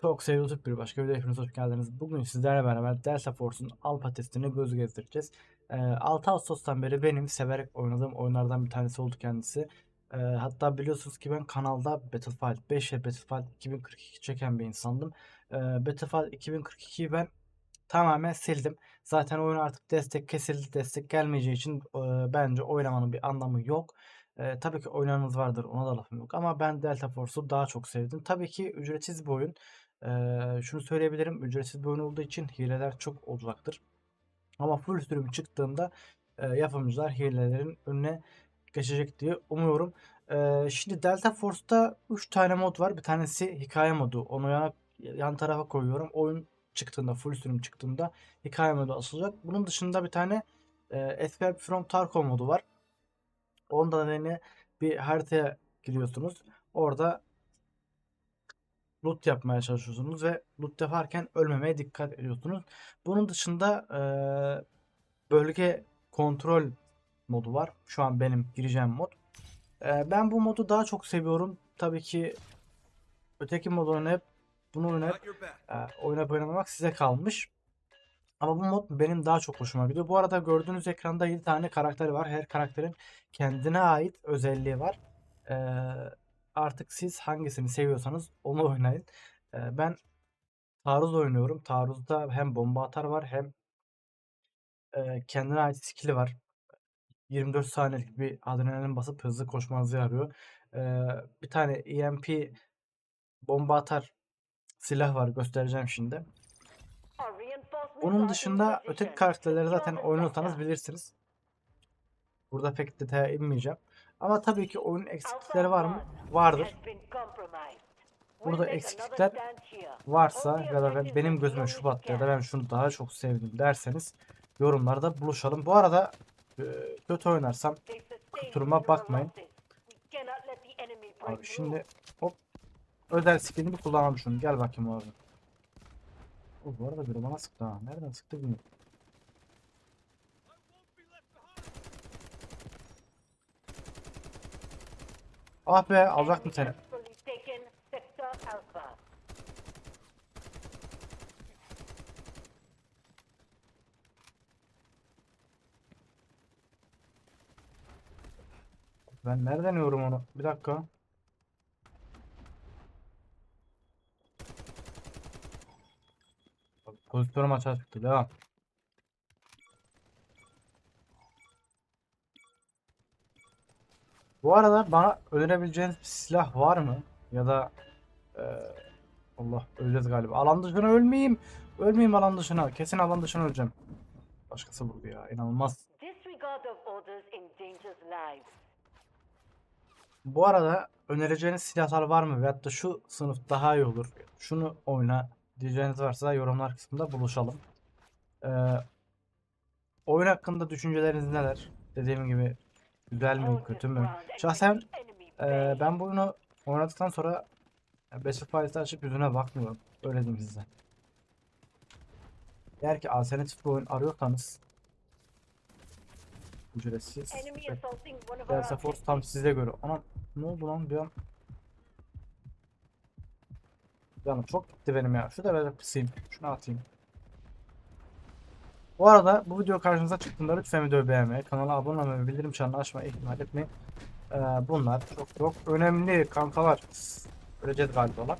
Çok sevgili YouTube bir başka videoya hepiniz hoş geldiniz. Bugün sizlerle beraber Delta Force'un alfa testini göz gezdireceğiz. Ee, 6 Ağustos'tan beri benim severek oynadığım oyunlardan bir tanesi oldu kendisi. Ee, hatta biliyorsunuz ki ben kanalda Battlefield 5 ve Battlefield 2042 çeken bir insandım. Ee, Battlefield 2042'yi ben tamamen sildim. Zaten oyun artık destek kesildi. Destek gelmeyeceği için e, bence oynamanın bir anlamı yok. E, tabii ki oynanız vardır ona da lafım yok ama ben Delta Force'u daha çok sevdim. Tabii ki ücretsiz bir oyun. Şunu söyleyebilirim ücretsiz bir oyun olduğu için hileler çok olacaktır. Ama full sürüm çıktığında e, yapımcılar hilelerin önüne geçecek diye umuyorum. Şimdi Delta Force'ta 3 tane mod var. Bir tanesi hikaye modu. Onu yana, yan tarafa koyuyorum. Oyun çıktığında, full sürüm çıktığında hikaye modu açılacak. Bunun dışında bir tane Escape from Tarkov modu var. Onda da yine bir haritaya giriyorsunuz. Orada loot yapmaya çalışıyorsunuz ve loot yaparken ölmemeye dikkat ediyorsunuz. Bunun dışında e, bölge kontrol modu var. Şu an benim gireceğim mod. E, ben bu modu daha çok seviyorum. Tabii ki öteki modu oynayıp bunu oynayıp e, oynayıp oynamamak size kalmış. Ama bu mod benim daha çok hoşuma gidiyor. Bu arada gördüğünüz ekranda 7 tane karakter var. Her karakterin kendine ait özelliği var. Ee, artık siz hangisini seviyorsanız onu oynayın. Ee, ben taarruz oynuyorum. Taarruzda hem bomba atar var hem e, kendine ait skill'i var. 24 saniyelik bir adrenalin basıp hızlı koşmanızı yarıyor. Ee, bir tane EMP bomba atar silah var göstereceğim şimdi. Onun dışında öteki karakterleri zaten oynuyorsanız bilirsiniz. Burada pek detaya inmeyeceğim. Ama tabii ki oyunun eksiklikleri var mı? Vardır. Burada eksiklikler varsa ya da ben- benim gözüme şu battı ya da ben şunu daha çok sevdim derseniz yorumlarda buluşalım. Bu arada e, kötü oynarsam kusuruma bakmayın. abi şimdi hop özel skillini bir kullanalım şunu. Gel bakayım abi. O bu arada biri bana sıktı ha. Nereden sıktı bilmiyorum. Ah be alacaktım seni. Ben nereden yiyorum onu? Bir dakika. Pozisyonum açığa çıktı. Devam. Bu arada bana önerebileceğiniz bir silah var mı? Ya da eee, Allah öleceğiz galiba. Alan dışına ölmeyeyim. Ölmeyeyim alan dışına. Kesin alan dışına öleceğim. Başkası vurdu ya. İnanılmaz. Bu arada önereceğiniz silahlar var mı? Veyahut da şu sınıf daha iyi olur. Şunu oyna diyeceğiniz varsa yorumlar kısmında buluşalım. Ee, oyun hakkında düşünceleriniz neler? Dediğim gibi güzel mi, kötü mü? Şahsen e, ben bu oyunu oynadıktan sonra Battlefield'ı açıp yüzüne bakmıyorum. Öyle diyeyim size. Eğer ki alternatif bir oyun arıyorsanız ücretsiz Delta Force tam size göre. Ana ne oldu lan bir an? Canım çok gitti benim ya. Şu da böyle kısayım. Şunu atayım. Bu arada bu video karşınıza çıktığında lütfen videoyu beğenmeyi, kanala abone olmayı bildirim çanını açmayı ihmal etmeyin. Ee, bunlar çok çok önemli kankalar. Öleceğiz galiba lan.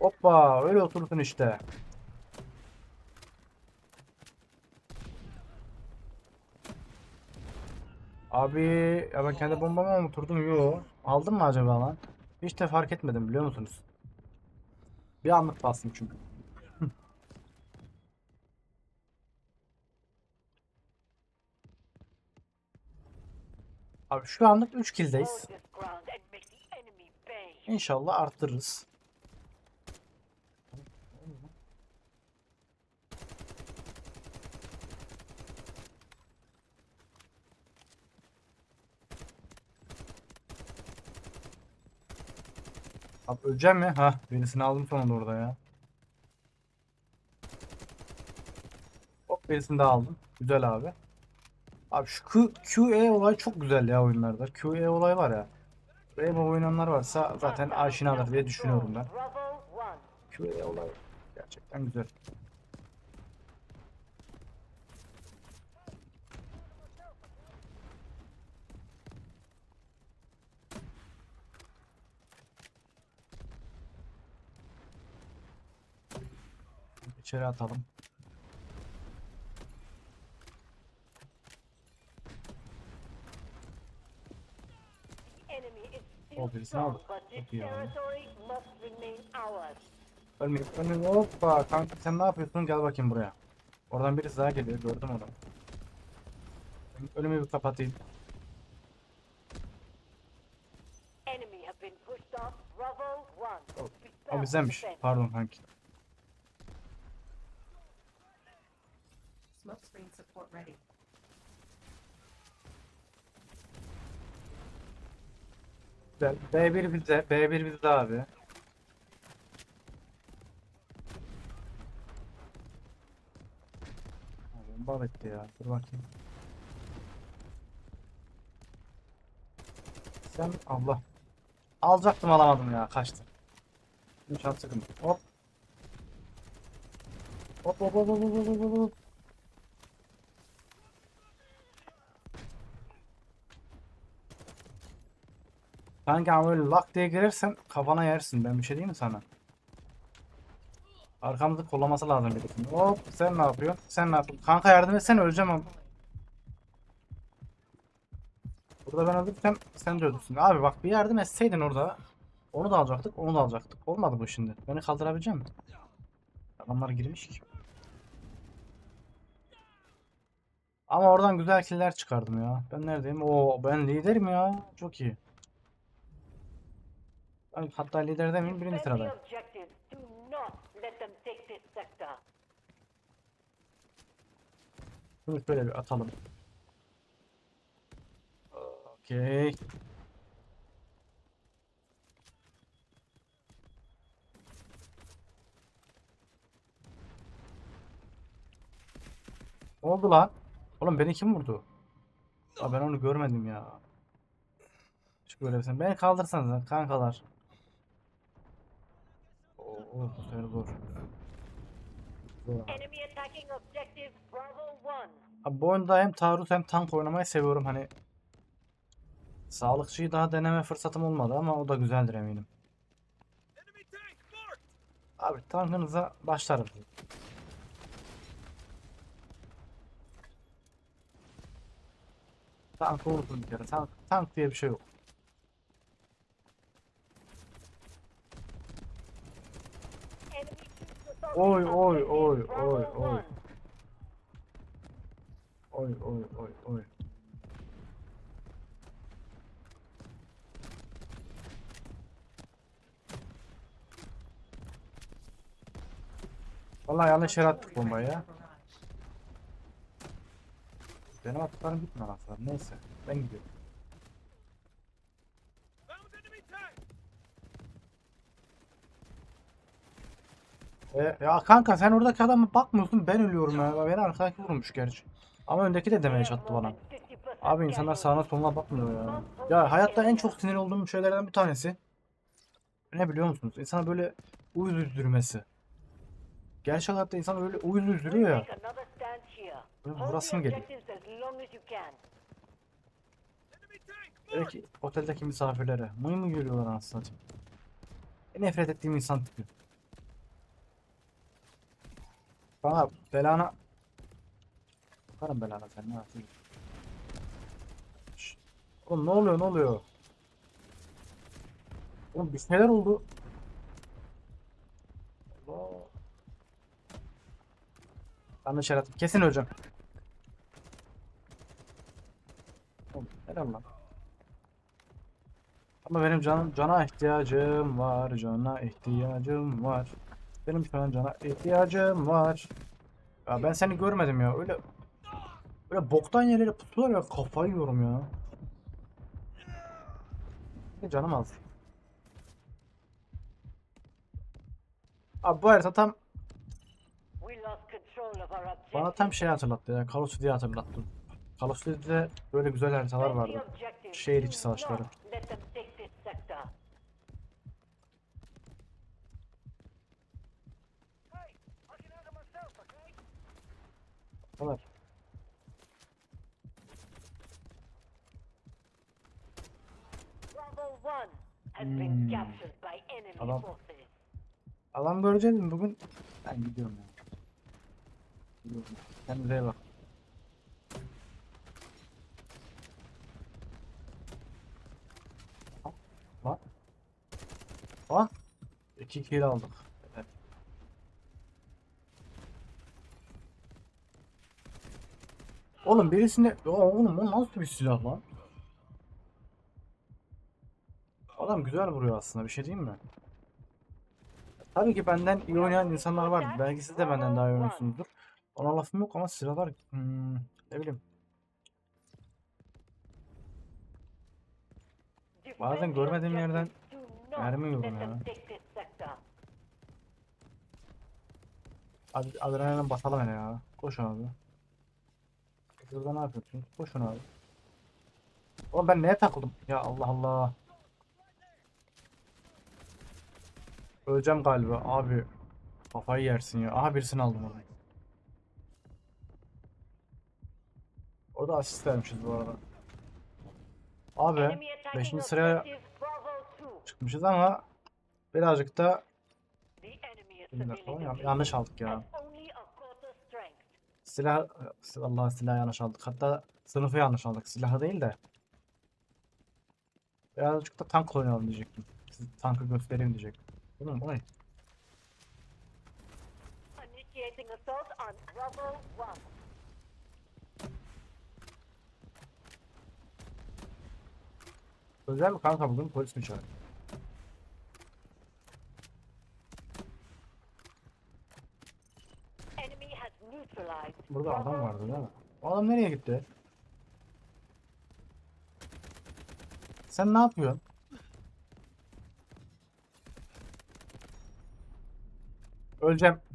Hoppa öyle oturursun işte. Abi ya ben kendi bombama mı oturdum? Yo. Aldım mı acaba lan? Hiç de fark etmedim biliyor musunuz? Bir anlık bastım çünkü. Abi şu anlık 3 kill'deyiz. Hold this ground and make the enemy pay. İnşallah arttırırız. Abi öleceğim mi? Ha, birisini aldım sonunda orada ya. Hop birisini daha aldım. Güzel abi. Abi şu QE olay çok güzel ya oyunlarda. QE olay var ya. Rainbow oynayanlar varsa zaten aşinadır diye düşünüyorum ben. Şöyle olay gerçekten güzel. İçeri atalım. O birisini aldık. Çok iyi yani. Ölmeyeyim, ölmeyeyim. Hoppa kanka sen ne yapıyorsun? Gel bakayım buraya. Oradan birisi daha geliyor. Gördüm onu. Önümü bir kapatayım. O- bizdenmiş. Pardon kanki. Smoke screen support ready. Güzel. B1 bizde. B1 bizde abi. Abi Bomba bitti ya. Dur bakayım. Sen Allah. Alacaktım alamadım ya. Kaçtı. Şimdi şans sıkıntı. Hop. Hop hop hop hop hop hop hop Kanka ama öyle lak diye girersen kafana yersin. Ben bir şey diyeyim mi sana? Arkamızı kollaması lazım birisinin. Hop sen ne yapıyorsun? Sen ne yapıyorsun? Kanka yardım etsen öleceğim ama. Burada ben öldürsem sen de öldürsün. Abi bak bir yardım etseydin orada. Onu da alacaktık, onu da alacaktık. Olmadı bu şimdi. Beni kaldırabilecek misin? Adamlar girmiş ki. Ama oradan güzel killer çıkardım ya. Ben neredeyim? Oo ben liderim ya. Çok iyi. Hatta lider demeyeyim birinci sector. Şunu şöyle bir atalım. Okey. Ne oldu lan? Oğlum beni kim vurdu? Aa, ben onu görmedim ya. Şu görevsen. Beni kaldırsanız kankalar. Oo, bu sefer zor. Zor. Enemy attacking objective Bravo one. Abi bu oyunda hem taarruz hem tank oynamayı seviyorum hani. Sağlıkçıyı daha deneme fırsatım olmadı ama o da güzeldir eminim. Abi tankınıza başlarım. Tank unutun bir kere. Tank, tank diye bir şey yok. Enemy troops Oy, oy, oy, oy, oy. Oy oy oy oy. Vallahi yanlış yere attık bombayı ya. Benim attıklarım gitmiyor aslında. Neyse. Ben gidiyorum. E, ya kanka sen oradaki adama bakmıyorsun ben ölüyorum ya. Beni arkadaki vurmuş gerçi. Ama öndeki de demeye çattı bana. Abi insanlar sağına soluna bakmıyor ya. Ya hayatta en çok sinir olduğum şeylerden bir tanesi. Ne biliyor musunuz? İnsana böyle uyuz üzdürmesi. Gerçek hayatta insan böyle uyuz üzdürüyor ya. Böyle vurasım geliyor. Belki oteldeki misafirlere. Mıy mı görüyorlar anasını. En nefret ettiğim insan tipi. Bana belana... Bakarım belana sen ne? Şşt. Oğlum ne oluyor ne oluyor? Oğlum bir şeyler oldu. Allah. Yanlış yarattım. Kesin öleceğim. Oğlum helal lan. Ama benim canım cana ihtiyacım var. Cana ihtiyacım var. Benim şu an cana ihtiyacım var. Ya ben seni görmedim ya. Öyle öyle boktan yerlere pusular ya kafayı yiyorum ya. Ne canım az. Abi bu harita tam bana tam şey hatırlattı ya. Call of Duty'yi hatırlattı. Call of Duty'de böyle güzel haritalar vardı. Şehir içi savaşları. Evet. Bravo 1 has been Hmm. captured by enemy Adam- forces. Adam göreceğiz mi bugün? Ben gidiyorum ya. Gidiyorum. Kendinize iyi bak. Bak. Bak. İki kill aldık. Oğlum birisine... Ya oğlum o nasıl bir silah lan? Adam güzel vuruyor aslında bir şey diyeyim mi? Tabii ki benden iyi oynayan insanlar var. Belki siz de benden daha iyi oynuyorsunuzdur. Ona lafım yok ama silahlar hmm, ne bileyim. Bazen görmediğim yerden mermi yiyorum ya. adrenalin basalım ya. Koş abi. Burada ne yapıyorsun? Koşun abi. Oğlum ben neye takıldım? Ya Allah Allah. Öleceğim galiba abi. Kafayı yersin ya. Aha birisini aldım orada. Orada asist vermişiz bu arada. Abi Enemy attacking 5. sıraya objective Bravo 2. çıkmışız ama birazcık da yanlış aldık ya. Silah, Allah silah yanlış aldık. Hatta sınıfı yanlış aldık. Silahı değil de. Birazcık da tank oynayalım diyecektim. Siz tankı göstereyim diyecektim. Oğlum o ne? Initiating assault on Bravo 1. Özel mi kanka bugün polis mi çağırıyor? Enemy has neutralized Burada adam vardı değil mi? O adam nereye gitti? Sen ne yapıyorsun? Öleceğim.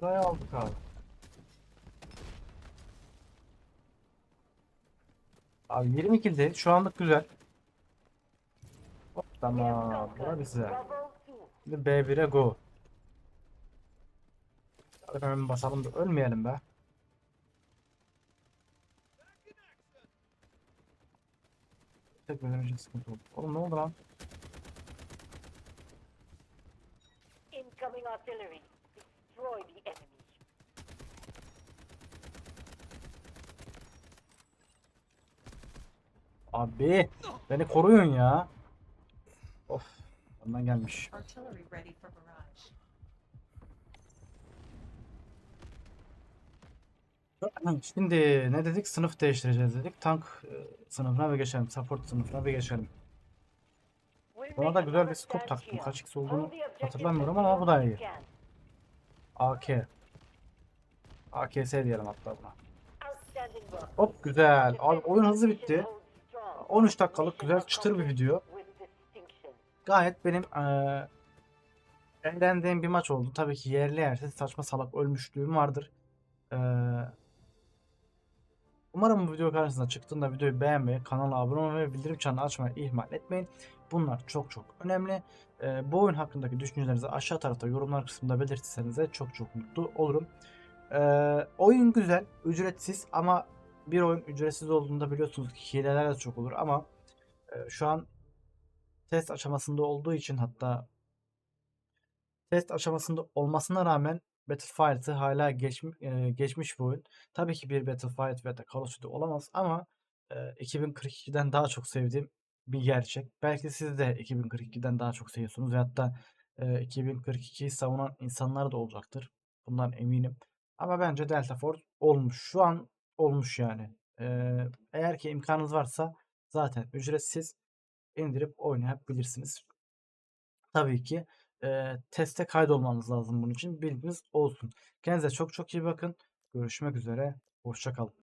Buraya aldık abi. Abi 20 kilde şu anlık güzel. Hop, tamam. Bravo 2. Şimdi B1'e go. Hadi hemen basalım da ölmeyelim be. Tek benim için sıkıntı oldu. Oğlum ne oldu lan? Destroy the enemy. Abi beni koruyun ya. Of. Ondan gelmiş. Şimdi ne dedik? Sınıf değiştireceğiz dedik. Tank e, sınıfına bir geçelim. Support sınıfına bir geçelim. Buna da güzel bir scope taktım. Kaç x olduğunu hatırlamıyorum ama bu da iyi. AK. AKS diyelim hatta buna. Hop güzel. Abi oyun hızlı bitti. position holds strong. 13 dakikalık güzel çıtır bir video. Gayet benim eee eğlendiğim bir maç oldu. Tabii ki yerli yersiz saçma salak ölmüşlüğüm vardır. Eee, umarım bu video karşınıza çıktığında videoyu beğenmeyi, kanala abone olmayı ve bildirim çanını açmayı ihmal etmeyin. Bunlar çok çok önemli. Eee, bu oyun hakkındaki düşüncelerinizi aşağı tarafta yorumlar kısmında belirtirseniz de çok çok mutlu olurum. Eee, oyun güzel, ücretsiz ama bir oyun ücretsiz olduğunda biliyorsunuz ki hileler de çok olur ama eee, şu an test aşamasında olduğu için hatta test aşamasında olmasına rağmen Battlefield'ı hala geçmi- e, geçmiş bir oyun. Tabii ki bir Battlefield veya da Call of Duty olamaz ama e, 2042'den daha çok sevdiğim bir gerçek. Belki siz de 2042'den daha çok seviyorsunuz ve hatta e, 2042'yi savunan insanlar da olacaktır. Bundan eminim. Ama bence Delta Force olmuş. Şu an olmuş yani. E, eğer ki imkanınız varsa zaten ücretsiz indirip oynayabilirsiniz. Tabii ki eee, teste kaydolmanız lazım bunun için. Bilginiz olsun. Kendinize çok çok iyi bakın. Görüşmek üzere. Hoşça kalın.